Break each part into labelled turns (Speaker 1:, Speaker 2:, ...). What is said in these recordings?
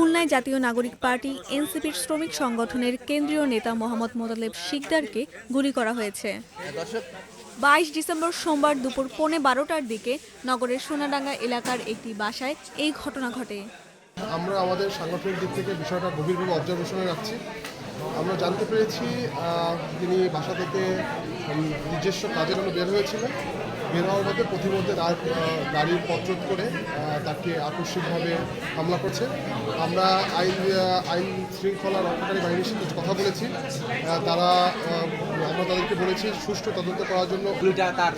Speaker 1: খুলনায় জাতীয় নাগরিক পার্টি, এনসিপির শ্রমিক সংগঠনের কেন্দ্রীয় নেতা মোহাম্মদ মোতালেব শিকদারকে গুলি করা হয়েছে। বাইশ ডিসেম্বর সোমবার দুপুর পৌনে বারোটার দিকে নগরের সোনাডাঙ্গা এলাকার একটি বাসায় এই ঘটনা ঘটে।
Speaker 2: আমরা আমাদের সাংগঠনিক দিক থেকে বিষয়টা গভীরভাবে অবজারভেশনে রাখছি। আমরা জানতে পেরেছি তিনি বাসা থেকে নিজস্ব কাজের জন্য বের হয়েছিলেন। বের হওয়ার মধ্যে প্রতিমধ্যে গাড়ির পথরোধ করে তাকে আকস্মিকভাবে হামলা করছে। আমরা আইন আইন শৃঙ্খলা রক্ষাকারী বাহিনীর সাথে কথা বলেছি। তারা আমরা তাদেরকে বলেছি সুষ্ঠু তদন্ত করার জন্য।
Speaker 3: গুলিটা তার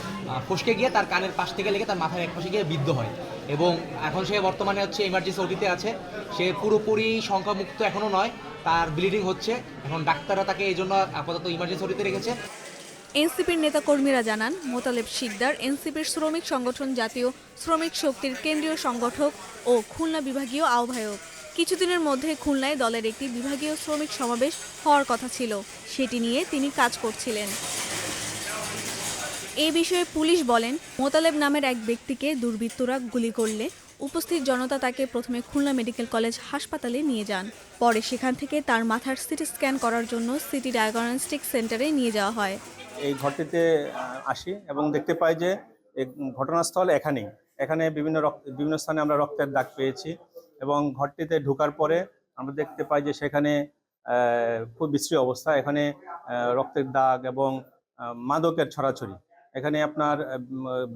Speaker 3: ফসকে গিয়ে তার কানের পাশ থেকে লেগে তার মাথার এক পাশে গিয়ে বিদ্ধ হয়। এবং এখন সে বর্তমানে হচ্ছে ইমার্জেন্সি ওটিতে আছে। সে পুরোপুরি সংখ্যামুক্ত এখনও নয়। তার ব্লিডিং হচ্ছে। এখন ডাক্তাররা তাকে এই জন্য আপাতত ইমার্জেন্সি ওটিতে রেখেছে।
Speaker 1: এনসিপির নেতাকর্মীরা জানান, মোতালেব শিকদার, এনসিপির শ্রমিক সংগঠন জাতীয় শ্রমিক শক্তির কেন্দ্রীয় সংগঠক ও খুলনা বিভাগীয় আহ্বায়ক। কিছুদিনের মধ্যে খুলনায় দলের একটি বিভাগীয় শ্রমিক সমাবেশ হওয়ার কথা ছিল। সেটি নিয়ে তিনি কাজ করছিলেন। এ বিষয়ে পুলিশ বলেন, মোতালেব নামের এক ব্যক্তিকে দুর্বৃত্তরা গুলি করলে উপস্থিত জনতা তাকে প্রথমে খুলনা মেডিকেল কলেজ হাসপাতালে নিয়ে যান। পরে সেখান থেকে তার মাথার সিটি স্ক্যান করার জন্য সিটি ডায়াগনস্টিক সেন্টারে নিয়ে যাওয়া হয়।
Speaker 4: এই ঘরটিতে আসি এবং দেখতে পাই যে ঘটনাস্থল এখানেই। এখানে বিভিন্ন বিভিন্ন স্থানে আমরা রক্তের দাগ পেয়েছি এবং ঘরটিতে ঢোকার পরে আমরা দেখতে পাই যে সেখানে খুব বিশ্রী অবস্থা। এখানে রক্তের দাগ এবং মাদকের ছড়াছড়ি। এখানে আপনার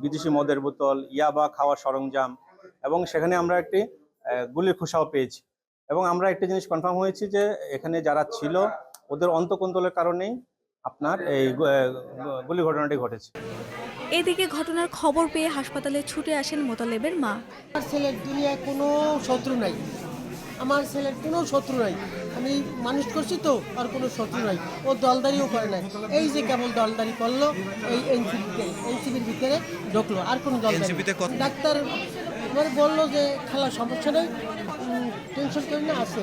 Speaker 4: বিদেশি মদের বোতল, ইয়াবা খাওয়ার সরঞ্জাম এবং সেখানে আমরা একটি গুলির খোসাও পেয়েছি। এবং আমরা একটি জিনিস কনফার্ম হয়েছি যে এখানে যারা ছিল, ওদের অন্তকন্তলের কারণেই আপনার এই গুলি ঘটনাটি ঘটেছে।
Speaker 1: এদিকে ঘটনার খবর পেয়ে হাসপাতালে ছুটে আসেন মোতালেবের মা।
Speaker 5: আমার ছেলের দুনিয়ায় কোনো শত্রু নাই। আমার ছেলের কোনো শত্রু নাই। আমি মানুষ করছি তো আর কোনো শত্রু নাই। ও দলদারিও করে নাই। এই যে কেবল দলদারি করল এই এনসিপিতে এনসিপির ভিতরে ঢুকলো আর কোনো দলদারি ডাক্তার এবার বলল যে খেলার সমস্যা নেই টেনশন করে না আছে।